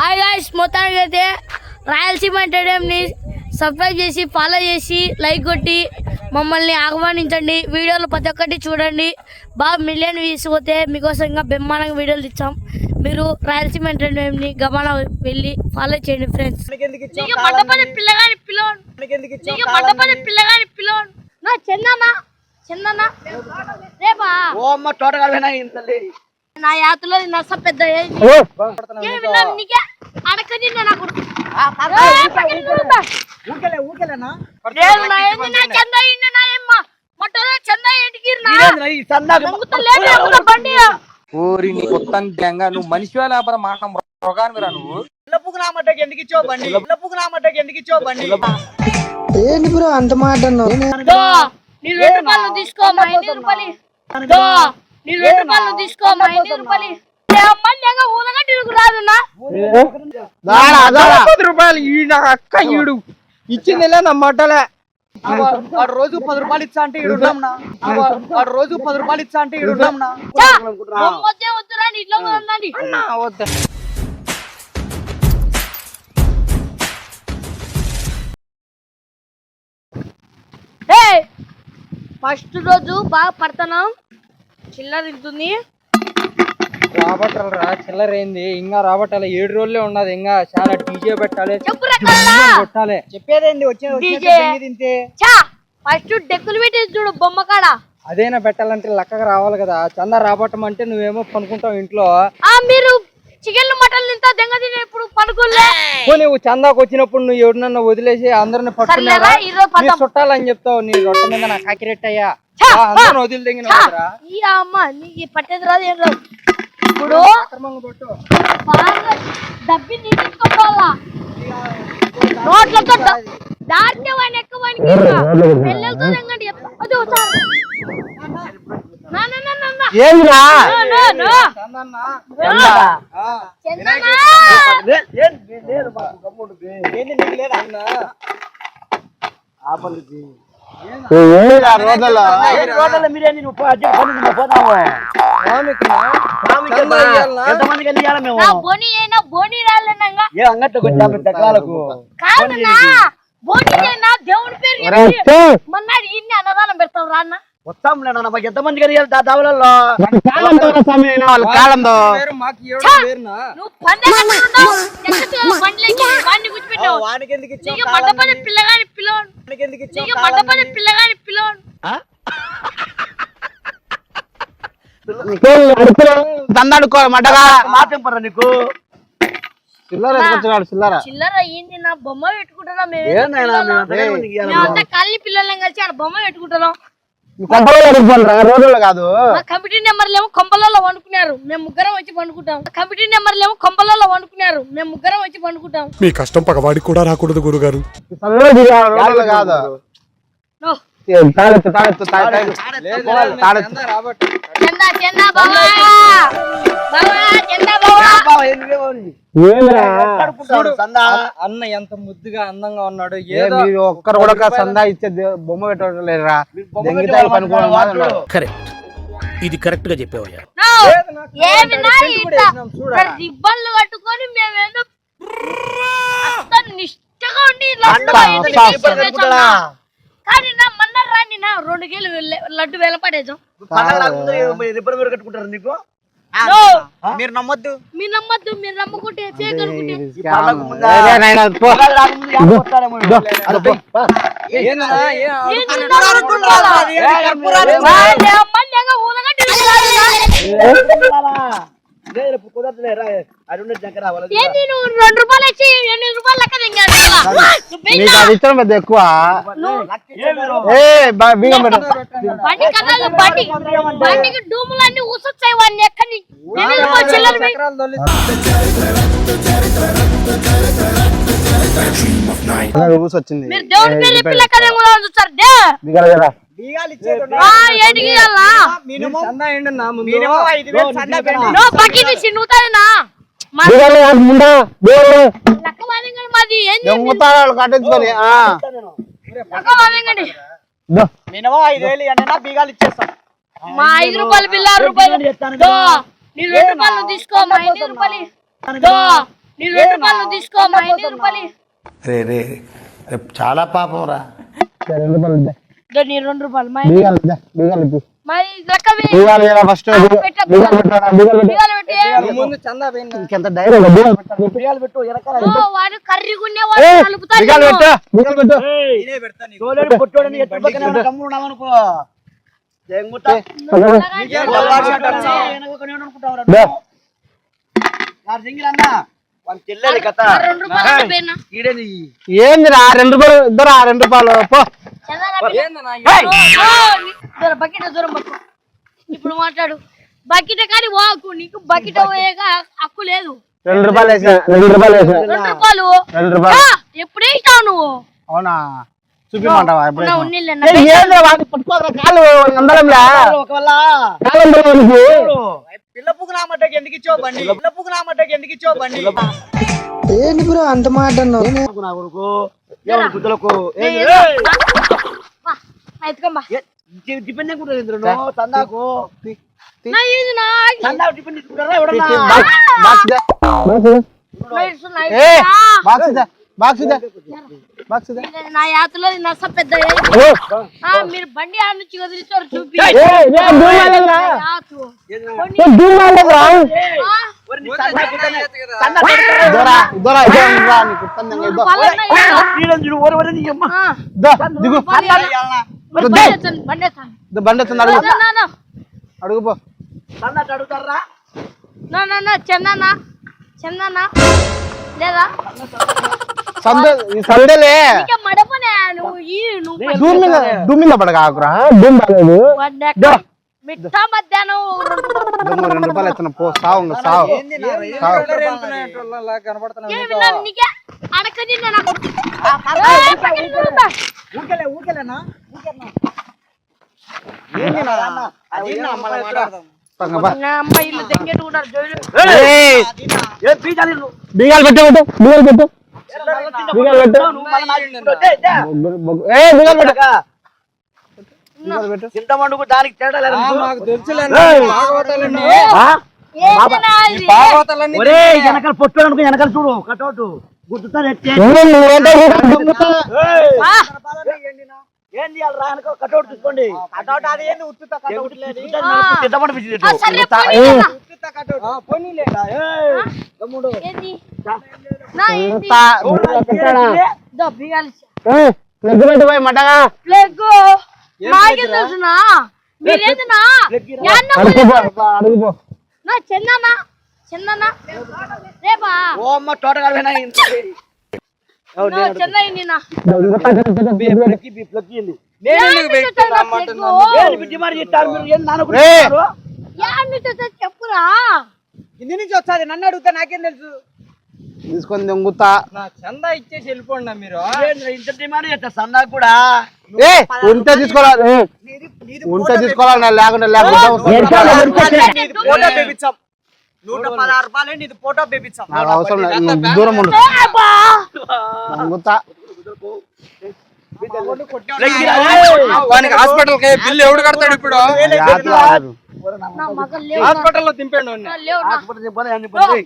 Hi guys మొత్తానికి అయితే రాయలసీమ ఎంటర్టైన్మెంట్ని సబ్స్క్రైబ్ చేసి ఫాలో చేసి లైక్ కొట్టి మమ్మల్ని ఆహ్వానించండి. వీడియోలు ప్రతి ఒక్కటి చూడండి. బాగా మిలియన్ వ్యూస్ పోతే మీకోసం ఇంకా బ్రహ్మాండంగా వీడియోలు ఇచ్చాం మీరు రాయలసీమ ఎంటర్టైన్మెంట్ని గమన వెళ్ళి ఫాలో చేయండి ఫ్రెండ్స్ చందనా చందనా. రేపా ఓ అమ్మ తోటగా ఇంతలే నా యాతలో పెద్ద ఓరి నీ కొత్త దెంగ నువ్వు మనిషి లేకపోతే మాట నువ్వు ఇళ్ళపుకు రామట్టకి ఎందుకు ఇచ్చావు బండి? ఇళ్ళపుకు రామట్టకి ఎందుకు ఇచ్చావు బండి? ఏంటి బ్రో అంత మాట అన్నావు? దో, నీ రెండు రూపాయలు తీసుకో మా ఎన్ని రూపాయలు. దో, నీ రెండు రూపాయలు తీసుకో మా ఎన్ని రూపాయలు. పది రూపాయలు ఈ నా అక్క ఈడు. ఇచ్చింది నా మట్టలే వాడు రోజు పది రూపాయలు ఇచ్చా అంటే ఈడు ఉన్నాంనా వాడు రోజు పది రూపాయలు ఇచ్చా అంటే ఈడు ఉన్నాంనా ఫస్ట్ రోజు బాగా పడతాను. చిల్లర ఇంటుంది రాబట్టాలి రా చిల్లర ఏంది? ఇంకా రాబట్టాలి. ఏడు రోజులే ఉన్నది. ఇంకా చాలా డీజే పెట్టాలి. కొట్టాలి. చెప్పేదేంటి వచ్చే డీజే. తింటే? చా ఫస్ట్ డెక్కులు పెట్టేసి చూడు బొమ్మ కాడ. అదేనా పెట్టాలంటే లక్కగా రావాలి కదా. చందా రాబట్టమంటే నువ్వేమో పనుకుంటావు ఇంట్లో. ఆ మీరు చికెన్ మటన్ దెంగ తినే ఇప్పుడు పనుకోలే. పో నువ్వు చందాకు వచ్చినప్పుడు నువ్వు ఎవరినన్నా వదిలేసి అందరిని పట్టుకున్నారా చుట్టాలని చెప్తావు. నీ రొట్ట మీద నా కాకిరెట్టయ్యా. ఛా, అందరిని వదిలిదెంగిన ఈ అమ్మ నీకు పట్టేది రాదు ఏం రాదు. ఇప్పుడు బాగా డబ్బి నీటించుకోవాలా నోట్లతో ద- దాటితే వాడిని ఎక్కువ పిల్లలతో తెంగండి అదో సార్. నా నా నా నా నా. ఏందిరా? No, no, no. చందనా. ఏంటి నీకు లేదా రోడ్ల మీరేంటి ఎంతమందికి వెళ్ళి ఇయ్యాలా మేము? ఏ అంగట్లో కొంచెం అయినా దేవుని పేరు మొన్నాడు ఇన్ని అన్నదానం పెడతావు రా అన్న? మొత్తం లేనా మాకు ఎంతమందికి వెళ్ళి ఇయ్యాలి దా- దావలలో కూర్చోబెట్టావు వానికి ఎందుకు పిల్లగాని దందాడుకో మటగా మాటంపరా నీకు చిల్లర ఎత్తుకొచ్చినాడు చిల్లర. చిల్లర అయ్యింది నా బొమ్మ పెట్టుకుంటున్నాం మేము కల్లి పిల్లలం కలిసి ఆడ బొమ్మ పెట్టుకుంటున్నాం. కాదు. మా కమిటీ కొంపలలో వండుకున్నారు. మేము ముగ్గురం వచ్చి పండుకుంటాం. కమిటీ కొంపలలో వండుకున్నారు. మేము ముగ్గురం వచ్చి పండుకుంటాం. మీ కష్టం పగవాడికి కూడా రాకూడదు గురుగారు. రోడ్లు కాదు. నో. తాడెత్తు తాడెత్తు తాడెత్తు. చందా అన్న ఎంత ముద్దుగా అందంగా ఉన్నాడు. మీరు ఒక్కరు కూడా సందా ఇచ్చే బొమ్మ పెట్టడం లేదురా. కరెక్ట్ ఇది కరెక్ట్గా చెప్పావయ్యా. రిబ్బన్లు కట్టుకొని మేమేదో నిష్టగా ఉండి. కానీ నా మొన్న రాని నా రెండు కేలు లడ్డు రాకముందు రిబ్బన్ మీరు కట్టుకుంటారు నీకు. మీరు నమ్మొద్దు. మీరు నమ్మద్దు మీరు నమ్ముకుంటే అనుకుంటే కుదరదులే, రా. దగ్గర. ఏంది నువ్వు రెండు రూపాయలు ఇచ్చి ఎనిమిది రూపాయలు లెక్క దింగాడు నీకు? అది. ఇచ్చడం పెద్ద ఎక్కువ. ఏ మీరు? పెట్టు. బండి బండి. బండికి డూములన్నీ ఊసొచ్చాయి వాడిని ఎక్కడి చిల్లర దేవుని పేరు. చెప్పి లెక్క దింగులో చూస్తారు దే! దిగల కట్టించుకొని. మినిమం ఐదు వేలు ఇవ్వండి బీగాలు మా ఐదు రూపాయలు బిల్లు ఆరు రూపాయలు. దో నీ రెండు రూపాయలు తీసుకో మా రూపాయలు. దో నీ రెండు రూపాయలు తీసుకో మా ఎన్ని రూపాయలు. రే రే రే చాలా పాపం రా. రెండు రూపాయలు ఇద్దా. ఇదో నీ రెండు రూపాయలు. మా బీగాలు బీగాలు. బీగాలు ఫస్ట్ బీగాలు. బీగాలు బీగాలు బిగాలు ఇంకెంత ధైర్యం బీగాలు పెట్టాలి బిర్యాలు పెట్టు. వాడు కర్రీ కలుపుతాడు బీగాలు. పెట్టు బీగాలు పెట్టు. తోలేడు కొట్టోడని ఎట్టు పక్కన ఏమైనా వాడి అన్నా, వెనక ఒక నేను. నువ్వు. నా సింగిల్ అన్న. వాళ్ళ చెల్లెలి కథ ఆ రెండు రూపాయలు పోయినా ఈడేది ఏందిరా రెండు రూపాయలు ఇద్దరా రెండు రూపాయలు పో. దూరం బకెట్ దూరం పట్టు. ఇప్పుడు మాట్లాడు. బకెట్ కానీ వాకు నీకు బకెట్ పోయేగా హక్కు లేదు. రెండు రూపాయలు వేసిన రెండు రూపాయలు వేసిన. రెండు రూపాయలు? రెండు రూపాయలు. ఎప్పుడే ఇస్తావు నువ్వు? అవునా? చూపిమంటావా వేసినావు? పట్టుకోరా కాళ్ళు అందరంలా ఒకవేళ కాలం నీకు పిల్ల పువ్వు నా మట్టకి ఎందుకు ఇచ్చావు బండి? నా మట్టకి ఎందుకు ఇచ్చావు బండి? ఏంటి బ్రో అంత మాట నా కొడుకు? గుద్దలకు తందాకు తందాకు నా యాతలో నస పెద్ద మీరు బండి ఆడ నుంచి వదిలిస్తారు చూపి. ఏయ్, నేను దూరం వెళ్ళదురా. యాతు. కొన్ని- నేను దూరం వెళ్ళదురా. ఆ, దూరా, దూరా, ఇదో ఉందిరా, నీకు ఇబ్బంది ఏదో. పలానా ఇయ్యరా. ఆ, దో, దిగు. బండి ఆడ- మరి బండి ఎత్తండి, బండి ఎత్తండి. దో, బండి ఎత్తుంది అడుగు. నా, నా, నా. అడుగు పో. అడుగుతారా? నా, నా, నా, చందనా చందనా లేదా? సందేలే. దూమ్ మీద దూమ్ మీద పడగాకురా దూమ్ బాగాలేదు. మిట్ట మధ్యాహ్నం. రెండు రూపాయలు ఎత్తున్నా పో సావు సావు? బీగాలు పెట్టు బీగాలు పెట్టు. చింతమండుకు దానికి తేడా లేదు వెనకాల పొట్టు అనుకో వెనకాల చూడు. కటౌట్ గుర్తుతా ఏం చేయాలి రా వెనకాల కటౌట్ చూసుకోండి కటౌట్ అది ఏంది? ఉత్తుత కటౌట్ లేదు ఆ. చింతమండు పిచ్చి ఆ, సరే పోనీ అన్న. పోనీలేదా తమ్ముడు ఏంది? నా ఏంది? పెట్టాడా దో బిగాలి ఏయ్, లెగ్గు పెట్టు పోయి మటగా. ప్లగ్ నాకే తెలుసునా? మీరేందనా? యాన్న అడుగుపో అడుగుపో నా చందనా? చందనా? రేపా? ఓ అమ్మ తోటగా చెప్పురా. కింది నుంచి వస్తుంది నన్ను అడిగితే నాకేం తెలుసు? తీసుకొని దొంగుతా. నా చందా ఇచ్చేసి వెళ్ళిపోండి మీరు. ఇంత డిమాండ్ చేస్తా సన్నా కూడా? ఏ ఉంటే తీసుకోవాలి ఏ, ఉంటే తీసుకోవాలి లేకుండా లేకుండా నూట పదహారు రూపాయలు నీది ఫోటో దూరం ఉండు. దొంగుతా వానికి హాస్పిటల్కి బిల్లు ఎవడు కడతాడు ఇప్పుడు? దింపండి.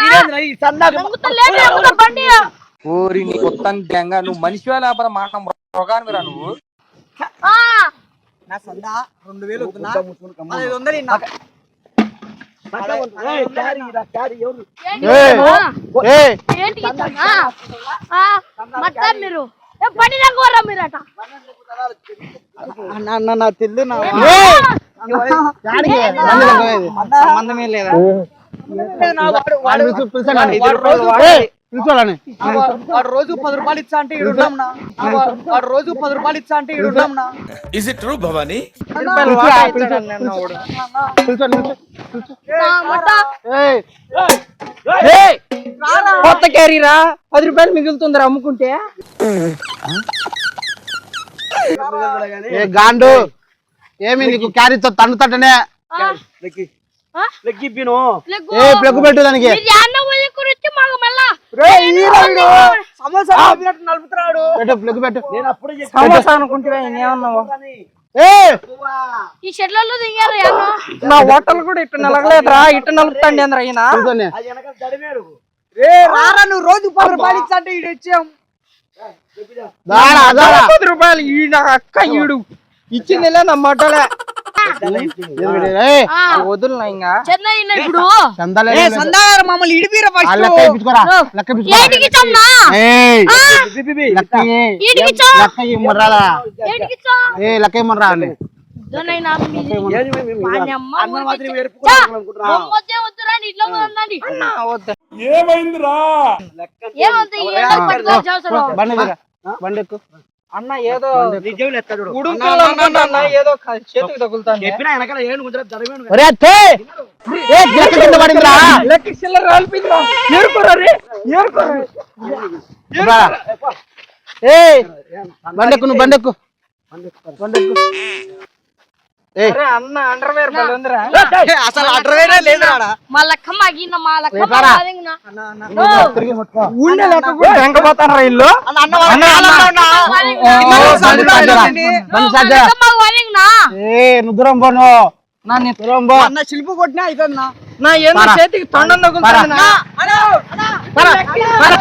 నా కొత్త దెంగ నువ్వు మనిషి లేకపోతే మాట మృగానివిరా నువ్వు? ఆ. నా సందా రెండు వేలు మొత్తం మీరు. బండి రంగోరా అన్న, నా తెల్లు. సంబంధమే లేదా. రోజు ఏ, పిలుచోళ్ళని. వాడు రోజు పది రూపాయలు ఇచ్చా అంటే ఈడు ఉన్నాంనా. వాడు రోజు పది రూపాయలు ఇచ్చా అంటే ఈడు ఉన్నాంనా. Is it true Bhavani! కొత్త క్యారీరా? పది రూపాయలు మిగులుతుందిరా అమ్ముకుంటే. ఏ గాండు ఏమి నీకు క్యారీతో తండుతంటనే ఇప్పిను. ఏ ప్లగ్ పెట్టు దానికి. నలుపుతున్నాడు. పెట్టు ప్లగ్ పెట్టు. నేను అప్పుడే చెప్పాను. సమోసా అనుకుంటే ఏమన్నావు కానీ. ఏ! ఈ షెడ్లలో దిగారు యాను నా హోటల్ కూడా ఇట్టు నలగలేదురా ఇట్టు నలుపుతాండి అందరు అయినా కూర్చోని. రే రారా నువ్వు రోజు పది రూపాయలు ఇచ్చా అంటే ఈడు. పది రూపాయలు ఈ నా అక్క ఈడు. ఇచ్చిందిలే నా మటలే వదులునా ఇంకా? ఇప్పుడు. మమ్మల్ని ఇడిపిరా లెక్క ఇమ్మరా చేస్తారు. బండి. బండి ఎక్కు. అన్న ఏదో ఏదో చేతికి తగులుతాను చెప్పినా వెనకాల ఏడు గుజరాత్ జరగను ఒరే అత్తే! ఏ లెక్క కింద పడిందిరా? లెక్క చిల్లర రాలిపోయిందా ఏరుకోరా రే ఏరుకోరా రా. ఏయ్ బండి ఎక్కు నువ్వు బండి ఎక్కు బండి అండర్వేర్ అసలు అడ్రవేనే లేదు మా మా లెక్క ఇల్లు. ఏ పోను నా పో. అన్న శిల్పు కొట్టినా అయిపోయిందా నా. ఏందో పారా. చేతికి తొండం పరా.